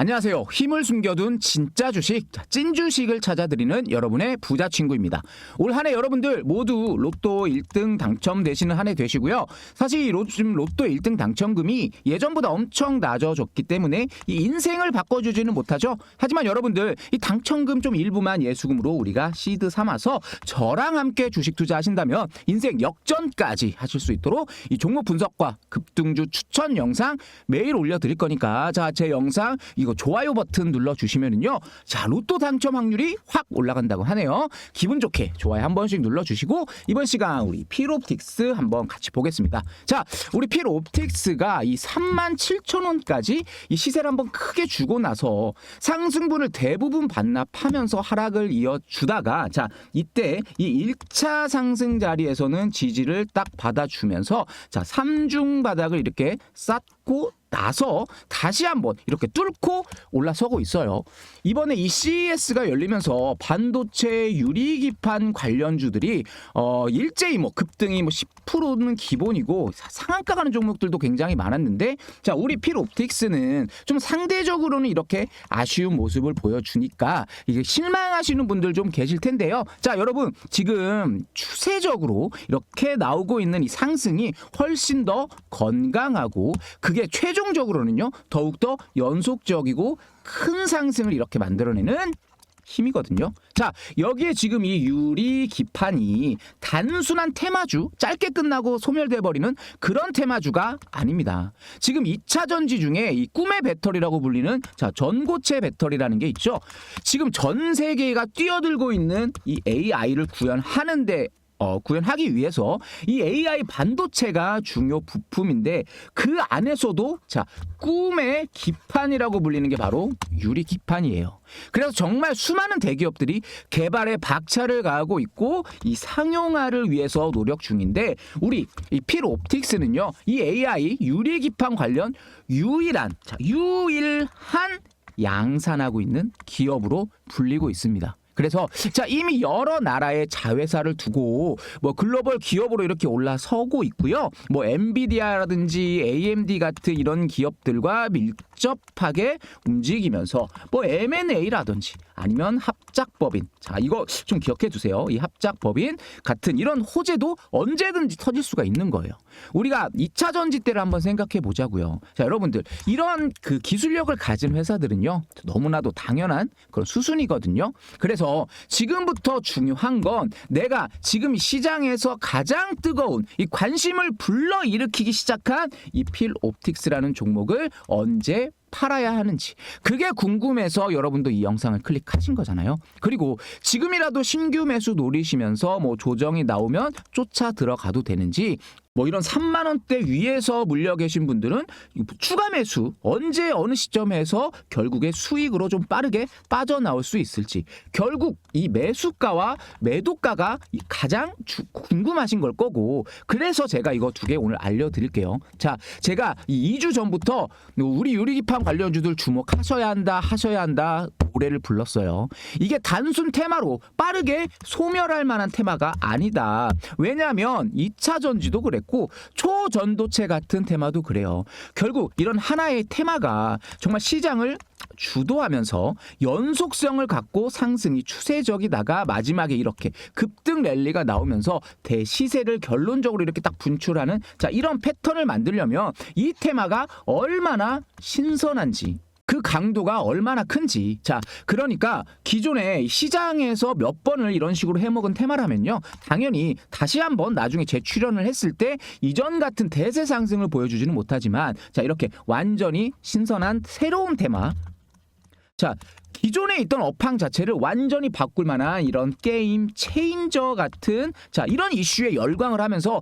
안녕하세요. 힘을 숨겨둔 진짜 주식, 자, 찐 주식을 찾아드리는 여러분의 부자 친구입니다. 올 한 해 여러분들 모두 로또 1등 당첨되시는 한 해 되시고요. 사실 지금 로또 1등 당첨금이 예전보다 엄청 낮아졌기 때문에 이 인생을 바꿔주지는 못하죠. 하지만 여러분들 이 당첨금 좀 일부만 예수금으로 우리가 시드 삼아서 저랑 함께 주식 투자하신다면 인생 역전까지 하실 수 있도록 이 종목 분석과 급등주 추천 영상 매일 올려드릴 거니까 자 제 영상 이거 좋아요 버튼 눌러주시면은요 자 로또 당첨 확률이 확 올라간다고 하네요. 기분 좋게 좋아요 한 번씩 눌러주시고 이번 시간 우리 필옵틱스 한번 같이 보겠습니다. 자 우리 필옵틱스가 이 3만 7천 원까지 이 시세를 한번 크게 주고 나서 상승분을 대부분 반납하면서 하락을 이어주다가 자 이때 이 1차 상승 자리에서는 지지를 딱 받아주면서 자 3중 바닥을 이렇게 쌓고 나서 다시 한번 이렇게 뚫고 올라서고 있어요. 이번에 이 CES가 열리면서 반도체 유리기판 관련주들이 어 일제히 뭐 급등이 뭐10% 는 기본이고 사- 상한가 가는 종목들도 굉장히 많았는데 자 우리 필옵틱스는 좀 상대적으로는 이렇게 아쉬운 모습을 보여주니까 이게 실망하시는 분들 좀 계실 텐데요. 자 여러분 지금 추세적으로 이렇게 나오고 있는 이 상승이 훨씬 더 건강하고 그게 최종적으로는요 더욱더 연속적이고 큰 상승을 이렇게 만들어내는 힘이거든요. 자, 여기에 지금 이 유리 기판이 단순한 테마주, 짧게 끝나고 소멸돼 버리는 그런 테마주가 아닙니다. 지금 2차 전지 중에 이 꿈의 배터리라고 불리는 자, 전고체 배터리라는 게 있죠. 지금 전 세계가 뛰어들고 있는 이 AI를 구현하는데 어, 구현하기 위해서 이 AI 반도체가 중요 부품인데 그 안에서도 자 꿈의 기판이라고 불리는 게 바로 유리 기판이에요. 그래서 정말 수많은 대기업들이 개발에 박차를 가하고 있고 이 상용화를 위해서 노력 중인데 우리 이 필옵틱스는요 이 AI 유리 기판 관련 유일한 자, 유일한 양산하고 있는 기업으로 불리고 있습니다. 그래서 자 이미 여러 나라의 자회사를 두고 뭐 글로벌 기업으로 이렇게 올라서고 있고요. 뭐 엔비디아라든지 AMD 같은 이런 기업들과 밀접하게 움직이면서 뭐 M&A라든지 아니면 합작법인 자 이거 좀 기억해 두세요. 이 합작법인 같은 이런 호재도 언제든지 터질 수가 있는 거예요. 우리가 2차 전지 때를 한번 생각해 보자고요. 자 여러분들 이런 그 기술력을 가진 회사들은요 너무나도 당연한 그런 수순이거든요. 그래서 지금부터 중요한 건 내가 지금 시장에서 가장 뜨거운 이 관심을 불러 일으키기 시작한 이 필옵틱스라는 종목을 언제 팔아야 하는지 그게 궁금해서 여러분도 이 영상을 클릭하신 거잖아요. 그리고 지금이라도 신규 매수 노리시면서 뭐 조정이 나오면 쫓아 들어가도 되는지 뭐 이런 3만 원대 위에서 물려 계신 분들은 추가 매수 언제 어느 시점에서 결국에 수익으로 좀 빠르게 빠져나올 수 있을지. 결국 이 매수가와 매도가가 이 가장 주- 궁금하신 걸 거고. 그래서 제가 이거 두 개 오늘 알려드릴게요. 자 제가 이 2주 전부터 우리 유리기판 관련주들 주목하셔야 한다 하셔야 한다 노래를 불렀어요. 이게 단순 테마로 빠르게 소멸할 만한 테마가 아니다. 왜냐하면 2차 전지도 그랬고 초전도체 같은 테마도 그래요. 결국 이런 하나의 테마가 정말 시장을 주도하면서 연속성을 갖고 상승이 추세적이다가 마지막에 이렇게 급등 랠리가 나오면서 대시세를 결론적으로 이렇게 딱 분출하는 자 이런 패턴을 만들려면 이 테마가 얼마나 신선한지 그 강도가 얼마나 큰지. 자, 그러니까 기존에 시장에서 몇 번을 이런 식으로 해먹은 테마라면요. 당연히 다시 한번 나중에 재출연을 했을 때 이전 같은 대세 상승을 보여주지는 못하지만 자, 이렇게 완전히 신선한 새로운 테마. 자, 기존에 있던 업황 자체를 완전히 바꿀 만한 이런 게임 체인저 같은 자, 이런 이슈에 열광을 하면서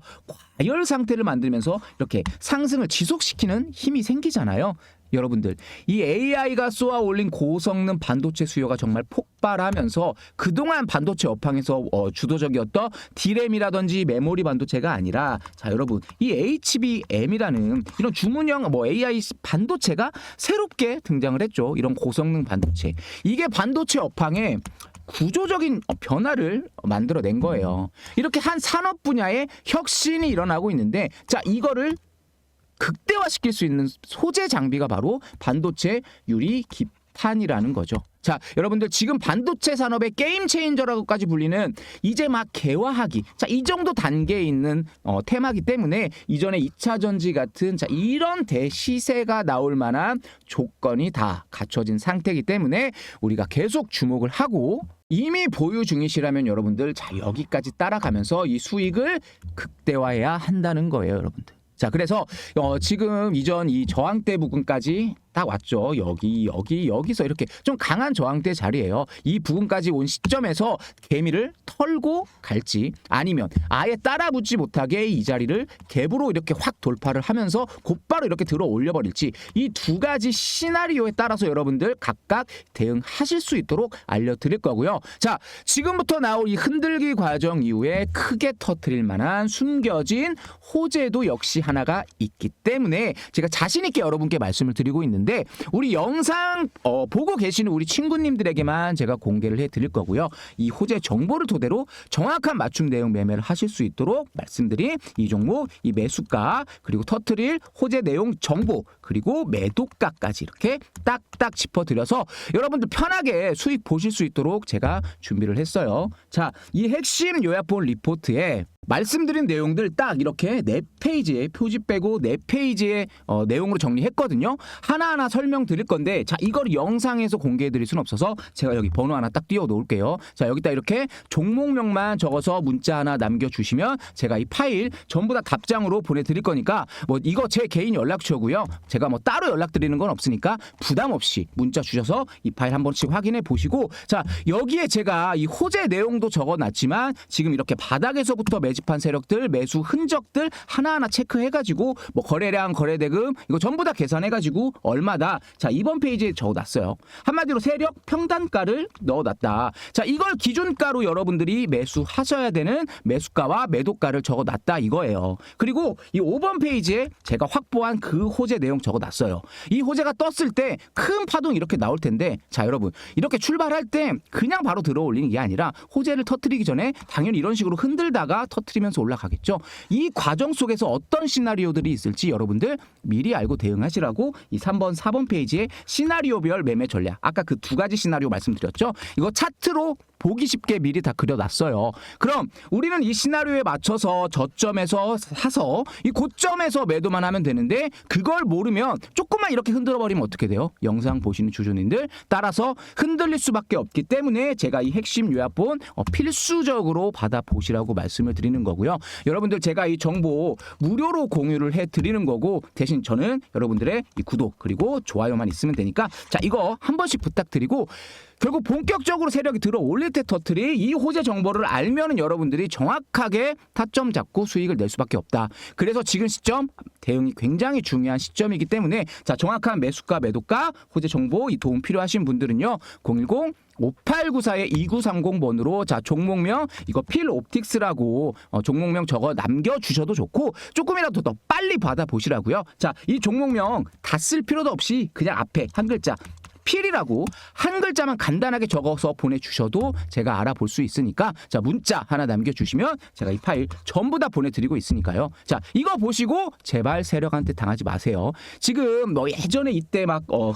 과열 상태를 만들면서 이렇게 상승을 지속시키는 힘이 생기잖아요. 여러분들 이 AI가 쏘아 올린 고성능 반도체 수요가 정말 폭발하면서 그동안 반도체 업황에서 어, 주도적이었던 디램이라든지 메모리 반도체가 아니라 자 여러분 이 HBM이라는 이런 주문형 뭐 AI 반도체가 새롭게 등장을 했죠 이런 고성능 반도체 이게 반도체 업황에 구조적인 변화를 만들어낸 거예요. 이렇게 한 산업 분야에 혁신이 일어나고 있는데 자 이거를 극대화시킬 수 있는 소재 장비가 바로 반도체 유리 기판이라는 거죠. 자, 여러분들 지금 반도체 산업의 게임 체인저라고까지 불리는 이제 막 개화하기. 자, 이 정도 단계에 있는 어, 테마기 때문에 이전에 2차 전지 같은 자, 이런 대시세가 나올 만한 조건이 다 갖춰진 상태이기 때문에 우리가 계속 주목을 하고 이미 보유 중이시라면 여러분들 자 여기까지 따라가면서 이 수익을 극대화해야 한다는 거예요, 여러분들. 자, 그래서 어, 지금 이전 이 저항대 부근까지 딱 왔죠. 여기, 여기, 여기서 이렇게 좀 강한 저항대 자리예요. 이 부근까지 온 시점에서 개미를 털고 갈지 아니면 아예 따라붙지 못하게 이 자리를 갭으로 이렇게 확 돌파를 하면서 곧바로 이렇게 들어 올려 버릴지 이 두 가지 시나리오에 따라서 여러분들 각각 대응하실 수 있도록 알려 드릴 거고요. 자, 지금부터 나올 이 흔들기 과정 이후에 크게 터트릴 만한 숨겨진 호재도 역시 하나가 있기 때문에 제가 자신 있게 여러분께 말씀을 드리고 있는데 우리 영상 어, 보고 계시는 우리 친구님들에게만 제가 공개를 해드릴 거고요. 이 호재 정보를 토대로 정확한 맞춤 내용 매매를 하실 수 있도록 말씀드린 이 종목, 이 매수가 그리고 터트릴 호재 내용 정보 그리고 매도가까지 이렇게 딱딱 짚어드려서 여러분들 편하게 수익 보실 수 있도록 제가 준비를 했어요. 자, 이 핵심 요약본 리포트에 말씀드린 내용들 딱 이렇게 네 페이지에 표지 빼고 네 페이지의 어, 내용으로 정리했거든요. 하나하나 설명드릴 건데 자 이걸 영상에서 공개해드릴 수는 없어서 제가 여기 번호 하나 딱 띄워 놓을게요. 자 여기다 이렇게 종목명만 적어서 문자 하나 남겨주시면 제가 이 파일 전부 다 답장으로 보내드릴 거니까 뭐 이거 제 개인 연락처고요. 제가 뭐 따로 연락드리는 건 없으니까 부담 없이 문자 주셔서 이 파일 한 번씩 확인해 보시고 자 여기에 제가 이 호재 내용도 적어놨지만 지금 이렇게 바닥에서부터 매 집한 세력들 매수 흔적들 하나하나 체크해가지고 뭐 거래량 거래대금 이거 전부 다 계산해가지고 얼마다. 자 이번 페이지에 적어놨어요. 한마디로 세력 평단가를 넣어놨다. 자 이걸 기준가로 여러분들이 매수하셔야 되는 매수가와 매도가를 적어놨다 이거예요. 그리고 이 5번 페이지에 제가 확보한 그 호재 내용 적어놨어요. 이 호재가 떴을 때 큰 파동 이렇게 나올 텐데 자 여러분 이렇게 출발할 때 그냥 바로 들어올리는 게 아니라 호재를 터트리기 전에 당연히 이런 식으로 흔들다가 터트 리면서 올라가겠죠. 이 과정 속에서 어떤 시나리오들이 있을지 여러분들 미리 알고 대응하시라고 이 3번, 4번 페이지에 시나리오별 매매 전략 아까 그 두 가지 시나리오 말씀드렸죠. 이거 차트로 보기 쉽게 미리 다 그려놨어요. 그럼 우리는 이 시나리오에 맞춰서 저점에서 사서 이 고점에서 매도만 하면 되는데 그걸 모르면 조금만 이렇게 흔들어 버리면 어떻게 돼요? 영상 보시는 주주님들 따라서 흔들릴 수밖에 없기 때문에 제가 이 핵심 요약본 어, 필수적으로 받아 보시라고 말씀을 드리는 거고요. 여러분들 제가 이 정보 무료로 공유를 해 드리는 거고 대신 저는 여러분들의 이 구독 그리고 좋아요만 있으면 되니까 자 이거 한 번씩 부탁드리고 결국 본격적으로 세력이 들어 올릴 때 터트리 이 호재 정보를 알면은 여러분들이 정확하게 타점 잡고 수익을 낼 수밖에 없다. 그래서 지금 시점 대응이 굉장히 중요한 시점이기 때문에 자 정확한 매수가 매도가 호재 정보 이 도움 필요하신 분들은요 010 5894의 2930번으로 자 종목명 이거 필 옵틱스라고 어, 종목명 적어 남겨 주셔도 좋고 조금이라도 더 빨리 받아 보시라고요. 자 이 종목명 다 쓸 필요도 없이 그냥 앞에 한 글자 필이라고 한 글자만 간단하게 적어서 보내주셔도 제가 알아볼 수 있으니까 자 문자 하나 남겨주시면 제가 이 파일 전부 다 보내드리고 있으니까요. 자 이거 보시고 제발 세력한테 당하지 마세요. 지금 뭐 예전에 이때 막 어,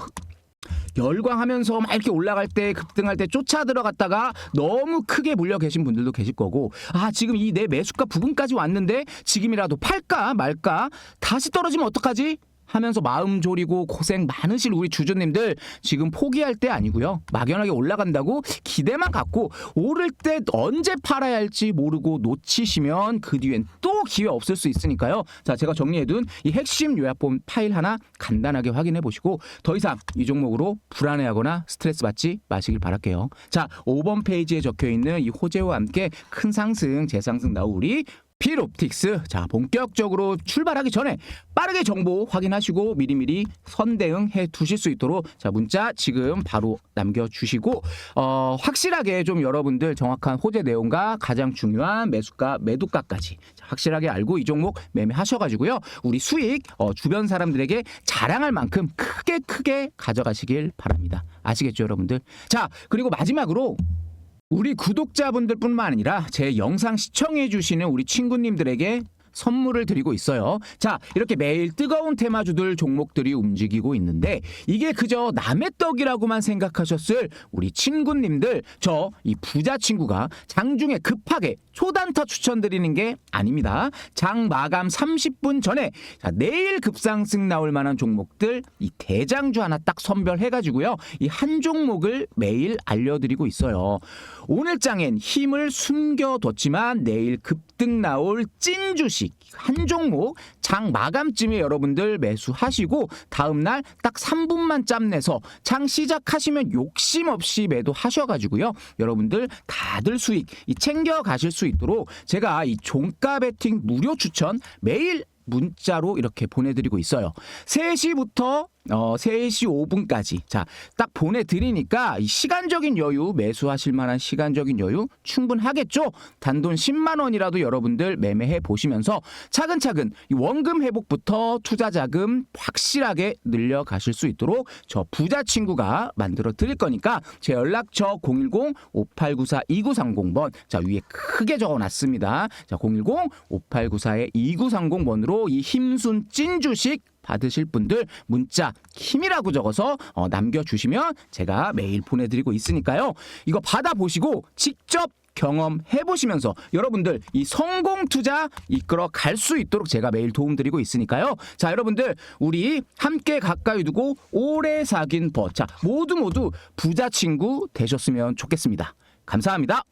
열광하면서 막 이렇게 올라갈 때 급등할 때 쫓아 들어갔다가 너무 크게 물려 계신 분들도 계실 거고 아 지금 이 내 매수가 부근까지 왔는데 지금이라도 팔까 말까 다시 떨어지면 어떡하지? 하면서 마음 졸이고 고생 많으실 우리 주주님들 지금 포기할 때 아니고요. 막연하게 올라간다고 기대만 갖고 오를 때 언제 팔아야 할지 모르고 놓치시면 그 뒤엔 또 기회 없을 수 있으니까요. 자, 제가 정리해둔 이 핵심 요약본 파일 하나 간단하게 확인해 보시고 더 이상 이 종목으로 불안해하거나 스트레스 받지 마시길 바랄게요. 자, 5번 페이지에 적혀 있는 이 호재와 함께 큰 상승, 재상승 나올 우리 필옵틱스. 자 본격적으로 출발하기 전에 빠르게 정보 확인하시고 미리미리 선대응 해 두실 수 있도록 자 문자 지금 바로 남겨주시고 어, 확실하게 좀 여러분들 정확한 호재 내용과 가장 중요한 매수가 매도가까지 자, 확실하게 알고 이 종목 매매하셔가지고요. 우리 수익 어, 주변 사람들에게 자랑할 만큼 크게 크게 가져가시길 바랍니다. 아시겠죠 여러분들? 자 그리고 마지막으로 우리 구독자분들뿐만 아니라 제 영상 시청해 주시는 우리 친구님들에게 선물을 드리고 있어요. 자, 이렇게 매일 뜨거운 테마주들 종목들이 움직이고 있는데 이게 그저 남의 떡이라고만 생각하셨을 우리 친구님들 저 이 부자 친구가 장중에 급하게 초단타 추천드리는 게 아닙니다. 장 마감 30분 전에 자, 내일 급상승 나올 만한 종목들 이 대장주 하나 딱 선별해가지고요. 이 한 종목을 매일 알려드리고 있어요. 오늘 장엔 힘을 숨겨뒀지만 내일 급등 나올 찐 주식 한 종목 장 마감쯤에 여러분들 매수하시고 다음날 딱 3분만 짬내서 장 시작하시면 욕심 없이 매도하셔가지고요. 여러분들 다들 수익 이 챙겨 가실 수 있도록 제가 이 종가 베팅 무료 추천 매일 문자로 이렇게 보내드리고 있어요. 3시부터 어, 3시 5분까지. 자, 딱 보내드리니까 이 시간적인 여유, 매수하실 만한 시간적인 여유 충분하겠죠? 단돈 10만원이라도 여러분들 매매해 보시면서 차근차근 이 원금 회복부터 투자 자금 확실하게 늘려가실 수 있도록 저 부자 친구가 만들어 드릴 거니까 제 연락처 010-5894-2930번 자, 위에 크게 적어 놨습니다. 자, 010-5894-2930번으로 이 힘순 찐 주식 받으실 분들 문자 힘이라고 적어서 어, 남겨주시면 제가 매일 보내드리고 있으니까요. 이거 받아보시고 직접 경험해 보시면서 여러분들 이 성공 투자 이끌어 갈 수 있도록 제가 매일 도움드리고 있으니까요. 자, 여러분들 우리 함께 가까이 두고 오래 사귄 버. 자, 모두 모두 부자 친구 되셨으면 좋겠습니다. 감사합니다.